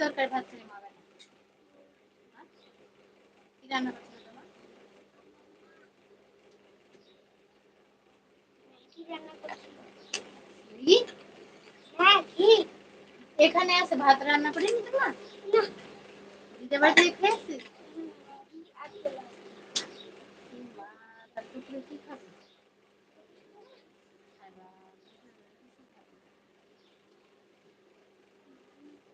তরকারি ভাত ছিল মা হ্যাঁ? কি রান্না করছিল তোমার? কি রান্না করছিল কি? হ্যাঁ এখানে আছে ভাত রান্না করিনি তোমার? না। দিতে বাড়ি আজকে তার কি খাবে খাইবা। বুঝতে? আর অনেক কই পাই অনেক কই পাই কোন আমার বেটা বিচু বিচু হামবাড়ি দেখল না আমার বেটা আমার বেটা চিনিস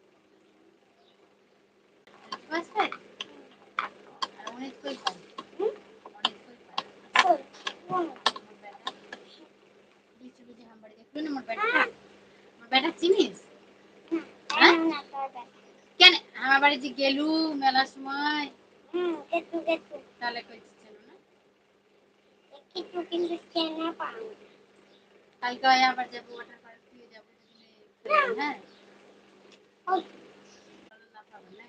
হ্যাঁ না করবে কেন আমার বাড়ি যে গেলু মেলার সময় তাহলে কইছিস ছিল না কেটু কিন্তু চেনা পাও কালকে হয় আবার যাব ওয়াটার পার্ক যাব হ্যাঁ ও ভালো না পাবে না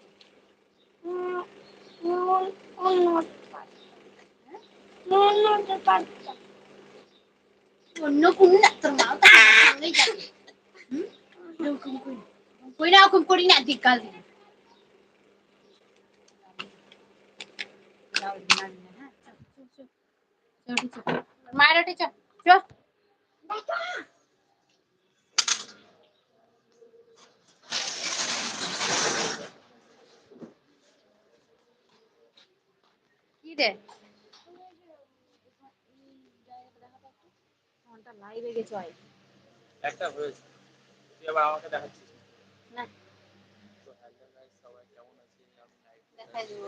মন অন্য হ্যাঁ? মন পারত অন্য কোন না তোর মা তো সঙ্গেই যাবে হুম এরকম কই কই না ওরকম করি না ঠিক কাজ মায়ের ওটি চ চ কি রে। ফোনটা লাইভে গেছে একটা হয়েছে। তুই আবার আমাকে দেখাচ্ছিস? না। তো হ্যালো গাইস সবাই কেমন আছেন? আমি লাইভ দেখাই দেবো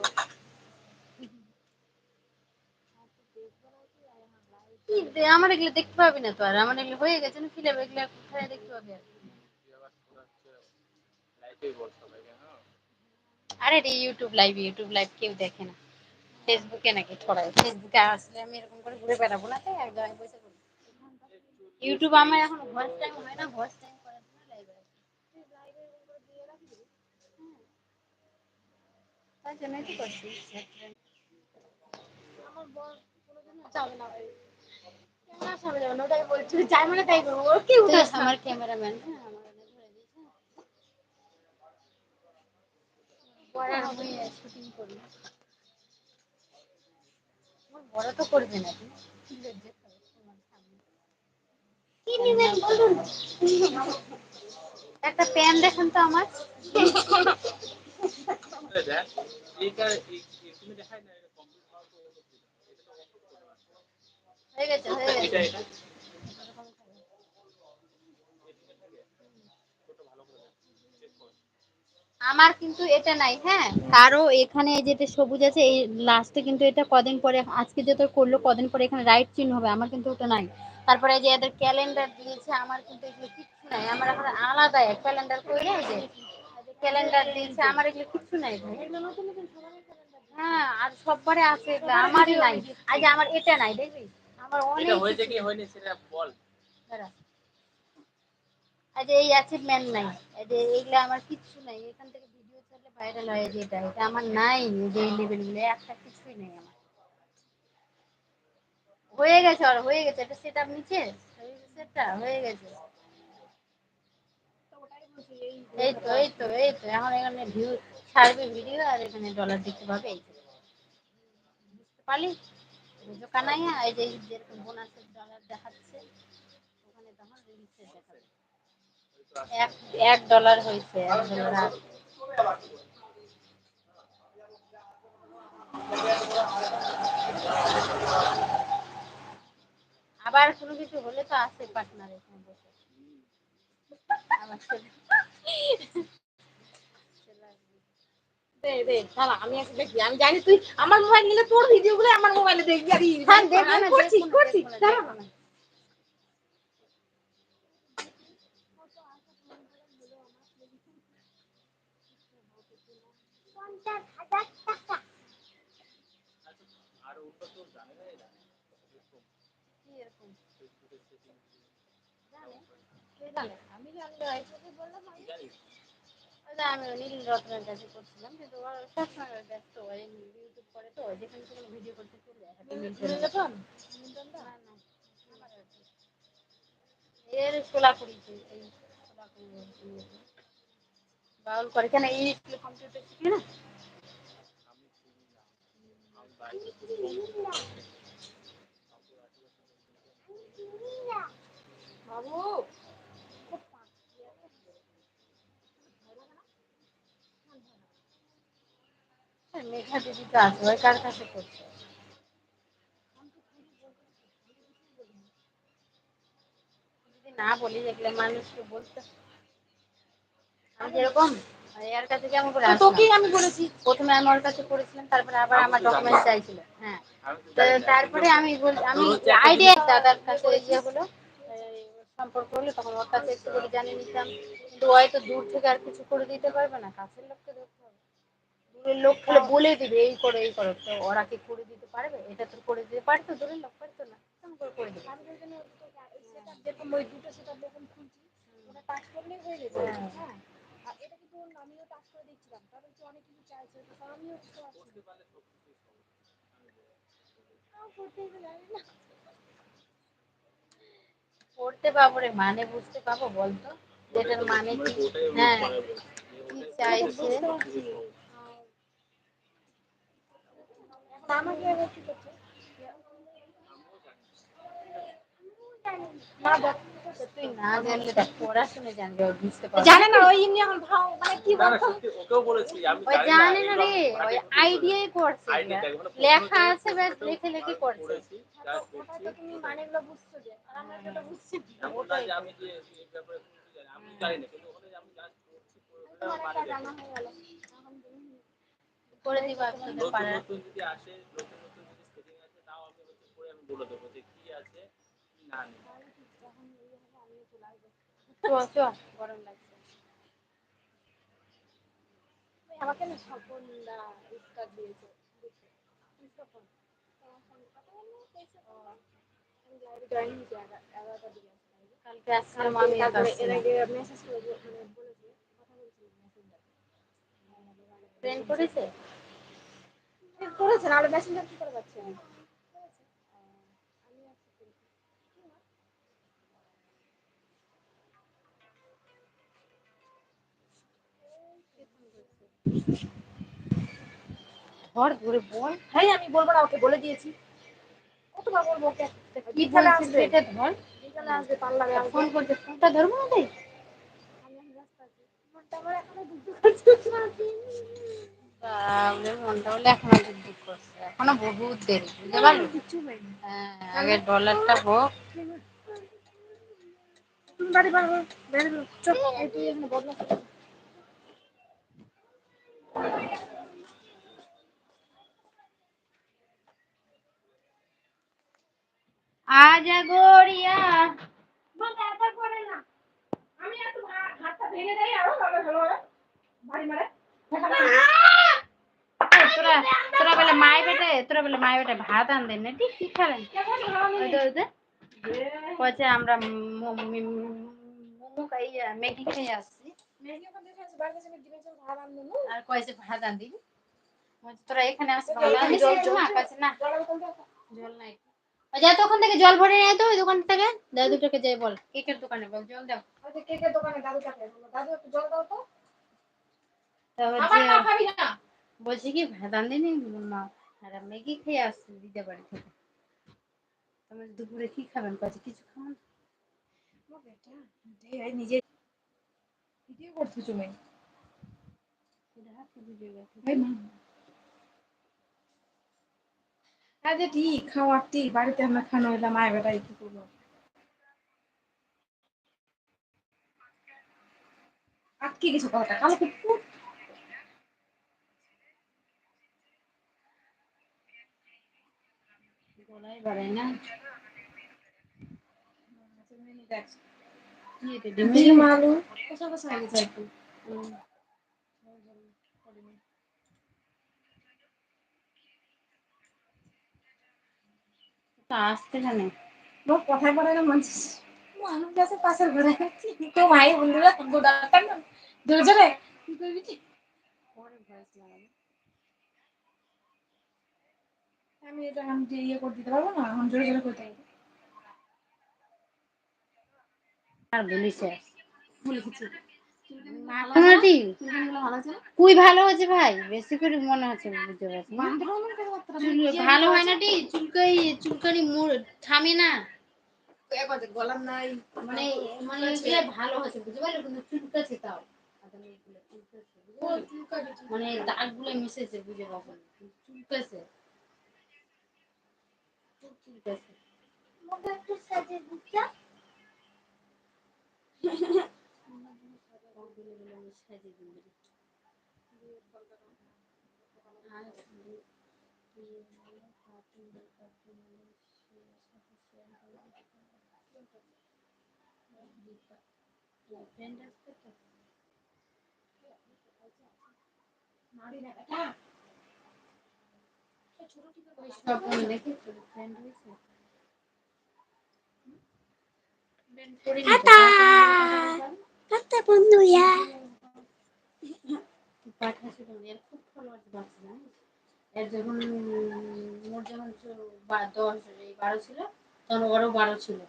কি দে আমার এগুলো দেখতে পাবি না তো আর? আমার এগুলো হয়ে গেছে না ফিলে এগুলো কোথায় দেখতে পাবি আর? হ্যাঁ? আরে রে ইউটিউব লাইভ ইউটিউব লাইভ কেউ দেখে না। ফেসবুকে নাকি ছড়ায়। ফেসবুকে আসলে আমি এরকম করে ঘুরে বেড়াবো না তাই এক জায়গায় বসে করি। ইউটিউব আমার এখন ভয়েস টাইম হয় না ভয়েস টাইম করার জন্য লাইভে আসি তার জন্যই তো করছি। আমার যাবে না সামনে যাবে না? ওটাই বলছি যাই মানে তাই করব। ওর কি আমার ক্যামেরাম্যান হ্যাঁ আমার অনেক দিয়েছে। আমি শুটিং করি আমার একটা প্যান দেখেন তো আমার। হয়ে গেছে হয়ে এই এই তুমি দেখাই না এটা কমপ্লিট হওয়ার পর এটা তো অফ করতে পারবে হয়ে গেছে হয়ে এটা গেছে এটা ছোট ভালো করে দেখ চেক কর আমার কিন্তু এটা নাই হ্যাঁ? কারও এখানে এই যেটা সবুজ আছে এই লাস্টে কিন্তু এটা কদিন পরে আজকে যেটা করল কদিন পরে এখানে রাইট চিহ্ন হবে আমার কিন্তু ওটা নাই। তারপরে যে এদের ক্যালেন্ডার দিয়েছে আমার কিন্তু এগুলো কিচ্ছু নাই আমার এখন আলাদা ক্যালেন্ডার করে এই যে ক্যালেন্ডার দিয়েছে আমার এগুলো কিচ্ছু নাই ভাই। হ্যাঁ আর সববারে আছে আমারই নাই। আজ আমার এটা নাই দেখবি? আমার অনেক এটা হয়েছে কি? হয়নি সেটা বল। দাঁড়া। আজ এই অ্যাচিভমেন্ট নাই। এই যে এইগুলো আমার কিচ্ছু নাই। এখান থেকে ভিডিও ছাড়লে ভাইরাল হয়ে যায় এটা এটা আমার নাই, যে এই লেভেলগুলো একটা কিছুই নেই আমার। হয়ে গেছে আর হয়ে গেছে। এটা সেট আপ নিচে সেটটা হয়ে গেছে। এই তো এই তো এই তো। এখন এখানে ভিউ ছাড়বে ভিডিও আর এখানে ডলার দেখতে পাবে। এই বুঝতে পারলি? কানাইয়া এই যে যেরকম বোনাসের ডলার দেখাচ্ছে, ওখানে তখন রিলসে দেখাবে। এক ডলার হয়েছে আবার কোনো কিছু হলে তো আছে পার্টনার এখানে বসে আমি জানি তুই আমার মোবাইল নিলে তোর ভিডিও গুলো আমার মোবাইলে দেখবি আর হ্যাঁ করছি করছি দাঁড়া। না। পঞ্চাশ হাজার টাকা আর ওটা তো জানে না এরা এরকম কি এরকম ফেসবুকের সেটিং জানে আমি জানলে বললাম আমি জানিস ওই যে আমি নীল রত্নের কাছে করছিলাম কিন্তু ওরা সবসময় ব্যস্ত হয় ইউটিউব করে তো যেখানে সেখানে ভিডিও করতে চলে। এর এই সোলাপুরি বাউল করে। কেন এই কম্পিউটার শিখে না আমি চিনি না আমি বাইরে থেকে বাবু। মেঘা দিদি তো আছে। ওই কার কাছে করছে? যদি না বলি দেখলে মানুষকে বলতে আমি যেরকম এর কাছে কেমন করে তোকেই আমি বলেছি। প্রথমে আমি ওর কাছে করেছিলাম তারপরে আবার আমার ডকুমেন্ট চাইছিল। হ্যাঁ। তারপরে আমি বল আমি আইডিয়া দাদার কাছে ইয়ে হলো। সম্পর্ক হলো তখন ওর কাছে একটু করে জানিয়ে নিতাম। কিন্তু ওই তো দূর থেকে আর কিছু করে দিতে পারবে না কাছের লোককে ধরতে হবে। দূরের লোক খালি বলে দিবে এই করো এই করো। তো ওরা কি করে দিতে পারবে? এটা তো করে দিতে পারতো দূরের লোক পারতো না। কেমন করে করে দিবে? যেরকম ওই দুটো সেটআপ যখন খুলছি। ওটা টাচ করলেই হয়ে যেত হ্যাঁ। আর এটা কিন্তু আমিও টাচ করে দেখছিলাম। তারপর তো অনেক কিছু চাইছে তো আমিও পারছি করতে জানি না। পড়তে পাবো রে মানে বুঝতে পাবো বলতো? যেটার মানে কি? হ্যাঁ কি চাইছে? করছে মা তুই না জানলে পড়াশুনে বুঝতে পারবে। জানে না ওই এমনি এখন ভাও মানে কি না, না, বলতো? ওকেও বলেছি আমি ওই জানে না রে ওই। আইডিয়াই মানে লেখা আছে ব্যাস তো লেখে লেখে করছে। পড়েছি, just ওটা দেখছি। তো তুমি মানেগুলো বুঝছ যে আর আমরা যেটা বুঝছি না। এমন না যে আমি যে এই ব্যাপারে কোনো কিছু জানি, আমি জানি না, কিন্তু ওখানে আমি just পড়ছি, পড়ে ফেললাম, তোমার একটা দেখো। জানা হয়ে গেল। করে দিবা পাড়ার যদি আসে নতুন নতুন যদি স্পেলিং আছে তাও আমি বলে দেবো যে কি আছে কি না নেই। জয়েন হয়েছি এগা- এগারোটার দিকে আসছে লাইভে। কালকে আসছিলাম আমি আর তারপরে এর আগে মেসেজ মানে বলেছে কথা ট্রেন করেছে? করেছেন আর মেসেঞ্জার কি করে পাচ্ছে? আমি ধর ধরে বল। হ্যাঁ আমি বলব না ওকে বলে দিয়েছি। কতবার বলব ওকে? বিকালে আসবে। এটা ধর। বিকালে আসবে পার্লারে ফোন করতে ফোনটা ধরবো না তাই এখন বহুত দেরি বুঝতে পারলি? হ্যাঁ আগে ডলারটা হোক। তুমি বাড়ি হো বের এই তুই এখানে বদলা আজা গড়িয়া বলতে এত করে না আমি একটু হা- হাতটা ভেঙে দেই আরও ভালো ভালো করে বাড়ি মারে তোরা তোরা বলে মায় বেটে তোরা বলে মায় বেটে ভাত আন দেন না ঠিক কি খাবেন ওই তো ওই তো কয়েছে আমরা মো- মি- মোমো খাই ম্যাগি খেয়ে আসছি মেয়ে আর কয়েছে দিবি তোরা এখানে না। জল নাই। যা তো ওখান থেকে জল ভরে নিয়ে তো ওই দোকান থেকে। দাদু দুটোকে যাই বল কেকের দোকানে বল জল দাও। কেকের দোকানে দাদু দাদু একটু জল দাও তো। বলছি কি ভাত আন দিনি মা আর ম্যাগি খেয়ে আসছি দিতে বাড়ি থেকে? তোমার দুপুরে কি খাবেন? কাছে কিছু খাবেন নিজে ভিডিও করছ তুমি। হ্যাঁ ঠিক খাওয়ার ঠিক বাড়িতে আমরা খানো হইলাম মায়ের বেটাই কি করব? আটকে গেছো কথাটা কালো কুকুর। গলায় না? দেখ কি এটা ডিম আলু কষা কষা হয়ে গেছে আসতে জানে কথায় পড়ে না মানুষ মানুষ পাশের ঘরে তো ভাই বন্ধুরা না দুজনে কি করবি কি আমি এটা আমি ইয়ে করে দিতে পারব না, এখন জোরে জোরে করতে হবে আর চুলকানিগুলো ভালো কুই ভালো হয়েছে ভাই? বেশি করে মনে হচ্ছে বুঝতে পারছি। ভালো হয় না টি? চুলকাই চুলকানি থামে না। গলার নাই মানে মানে এগুলো ভালো বুঝতে পারলে? কিন্তু চুলকাছে তাও। মানে দাগগুলো মিশেছে বুঝে পাবো চুলকাছে সব আমি দেখি তোর ফ্রেন্ড হয়েছে ফ্রেন্ড করিনি তো, তারপরে কাটা বন্ধু পাঠাচ্ছিল এর খুব ফলোয়ার্স বাড়ছে জানিস এর যখন মোট যখন দশ বারো ছিল তখন ওরও বারো ছিল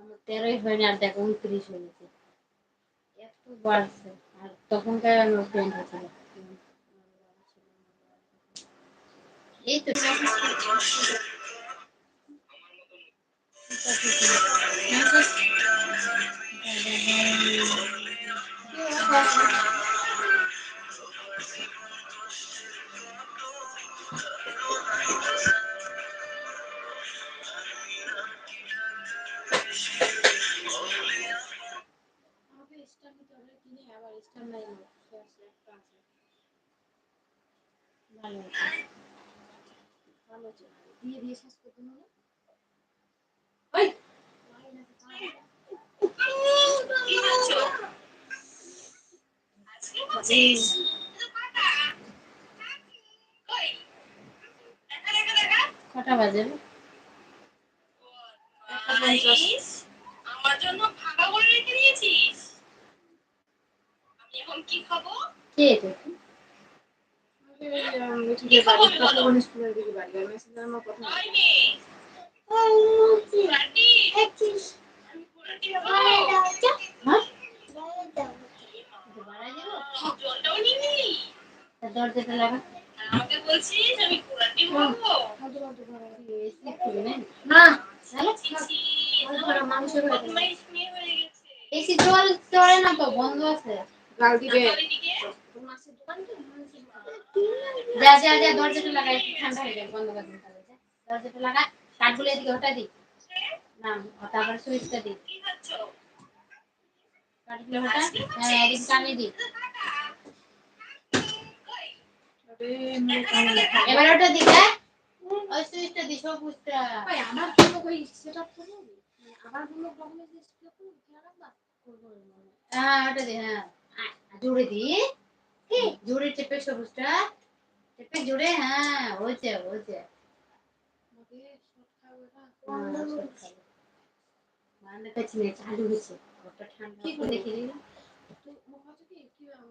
আমার তেরোই হয়নি আর দেখো উনত্রিশ হয়ে গেছে বাড়ছে আর তখনকার এই তো নাই আছে ভালো ভালো আছে দিয়ে দিয়ে শেষ করতে হবে কটা বাজে? আমার জন্য ভাগা করে রেখে দিয়েছিস আমি এখন কি খাব কে বাড়ি আর মেসেজ আমার কথা আই মেয়ে পুরাটি আমি পুরাটি খাব হ্যাঁ এটা বাড়াই দেবো জলটাও নিবি তা দরজাটা লাগা আমাকে বলছিস আমি এসি খুলে নে। মানুষের এসি চলে না তো বন্ধ আছে গাল দিবে দিকে তোর মাসের দোকান তো মাসের দোকান। যা যা যা দরজাটা লাগা একটু ঠান্ডা হয়ে যাবে বন্ধ করে দিন দরজাটা লাগা কাঠগুলো এদিকে ওটা দি না তারপর সুইচটা দি কি খাচ্ছ কাঠগুলো ওটা হ্যাঁ এদিকে কানে দি আরে মেয়ে কানে লেখা। এবার ওটা দি হ্যাঁ। ওই সুইচটা দি সবুজটা। ভাই, আমার জন্য ওই সেটআপ করে মানে আমার জন্য প্রবলেম যে সেটআপ করে হ্যাঁ ওটা দি হ্যাঁ। জুড়ে দি। জুড়ে চেপে সবুজটা। চেপে জুড়ে হ্যাঁ হয়েছে হয়েছে। খাব। কাছে চালু হয়েছে। ওটা ঠান্ডা কি কি? দেখে দিলাম তো মুখ হচ্ছে কি কি আম,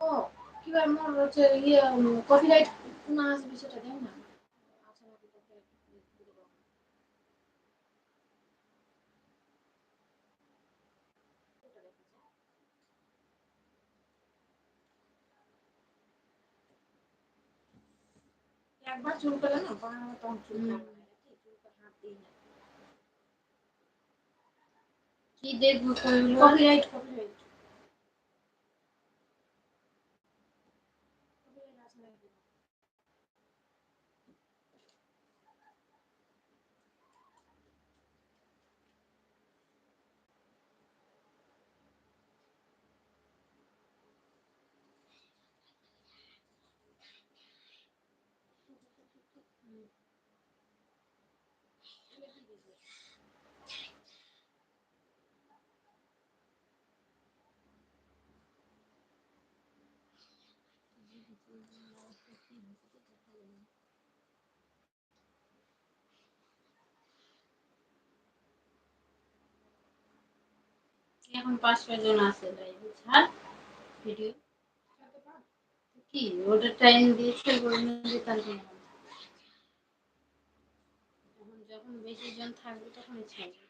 ও, কিবার মোর হচ্ছে ইয়ে কপিরাইট না আসবে সেটা দেন না? একবার চুল করে না বাবা তখন চুল হাত দিই না। কি দেখব কপিরাইট কপিরাইট এখন পাঁচ ছয় জন আছে কি ওটা টাইম দিয়েছে এখন যখন বেশি জন থাকবে তখন ছাড়বে।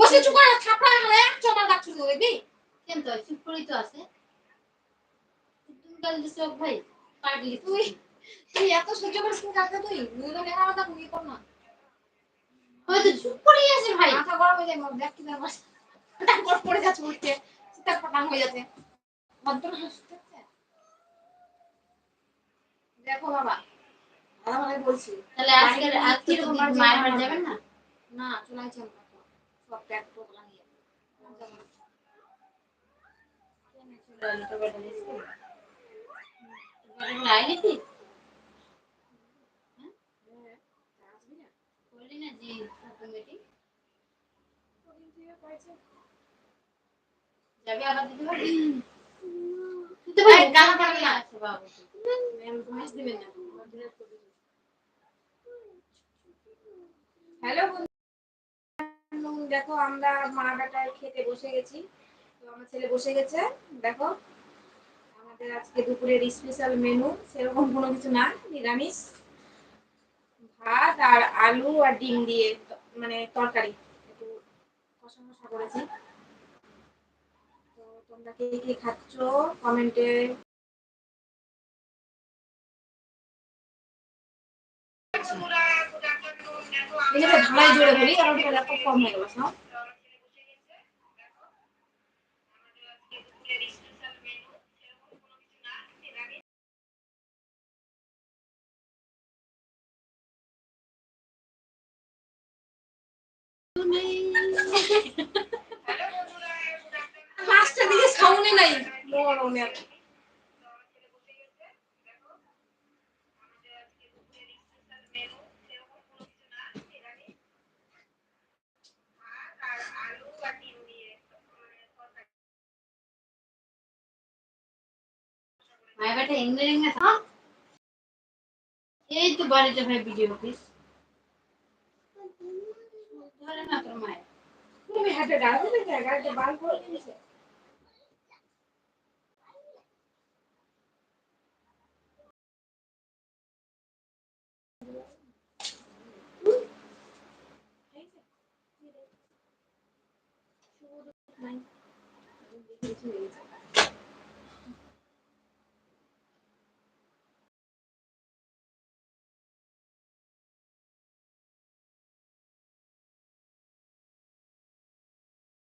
বসে চুপ করে থাপড়া হলে চমা লাগছে তো দেখবি? কেন তো? চুপ করেই তো আছে। তুমি কাল দিছো ভাই পাগলি তুই। তুই এত সহ্য করিস না কাকে তুই? দুজন এরা কথা মুই কর না। হয়তো চুপ করেই আছে ভাই। মাথা গরম হয়ে যায় মোর দেখ কি জানো তারপর পড়ে যাচ্ছে উঠতে চিৎকার পাটাং হয়ে যাচ্ছে। ভদ্র হাসতে দেখো বাবা ভাই বলছি। তাহলে আজকে আজকে তো মায়ের বাড়ি যাবেন না? না চলে আসছে যাবে আবার হ্যালো দেখো, আমরা মা বেটায় খেতে বসে গেছি। তো আমার ছেলে বসে গেছে। দেখো, আমাদের আজকে দুপুরের স্পেশাল মেনু সেরকম কোনো কিছু না, নিরামিষ। ভাত আর আলু আর ডিম দিয়ে মানে তরকারি। একটু কষা করেছি। তো তোমরা কে কে খাচ্ছ কমেন্টে এখানে ঢালাই জোরে বলি কারণ ল্যাপটপ কম হয়ে গেল সব লাস্টের দিকে সাউন্ডে নাই। মরণের মায়ের বেটা ইঞ্জিনিয়ারিং এ থাক এই তো বাড়িতে ভাই ভিডিও অফিস ধরে না তোর মায়ের তুমি হাতে ডাল দিবে গাড়িতে বাল করে দিয়েছে রাম রহিম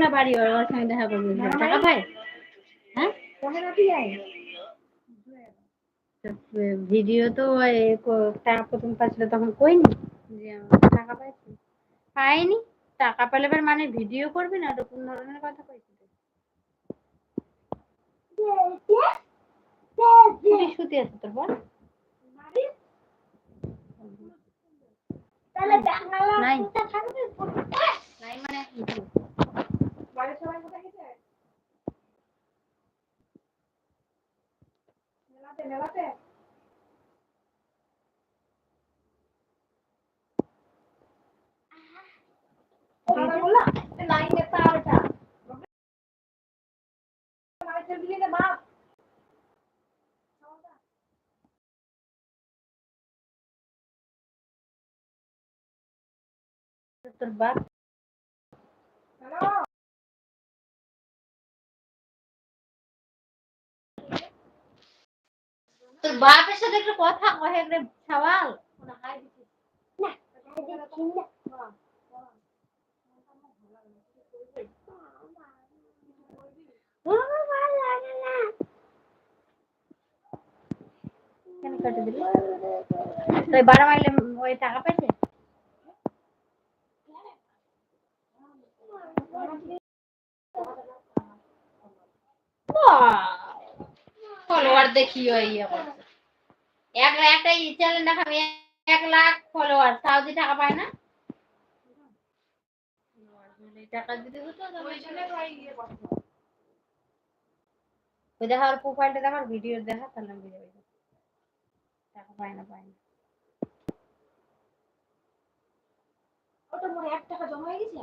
না বাড়ি ওর সঙ্গে দেখা করবি। টাকা পায়? হ্যাঁ? ভিডিও তো টাকা প্রথম পাচ্ছিল তখন কইনি যে টাকা পাইছি। পাইনি। টাকা পেলে এবার মানে ভিডিও করবি না? ওটা কোন ধরনের কথা কইছি সুতি আছে তোর বল। তাহলে দেখা নাই। নাই মানে বাড়ির সবাই কোথায় গেছে? মেলাতে মেলাতে। লাইনে তার এটা লাইটের বিলে বাপ তোর বাপ? তোর বাপের সাথে একটা কথা কহে রে সওয়াল। কেন কেটে দিলি? তাই বারো মাইলে ওই টাকা পেয়েছে ফলোয়ার দেখিও ইয়ে করছে এক একটা চ্যানেল দেখাবে, এক লাখ ফলোয়ার সাউদি টাকা পায় না। টাকা যদি হতো ওই জন্য। ওই দেখা প্রোফাইলটা দেখার ভিডিও দেখা তাহলে ওটা এক টাকা জমা হয়ে গেছে?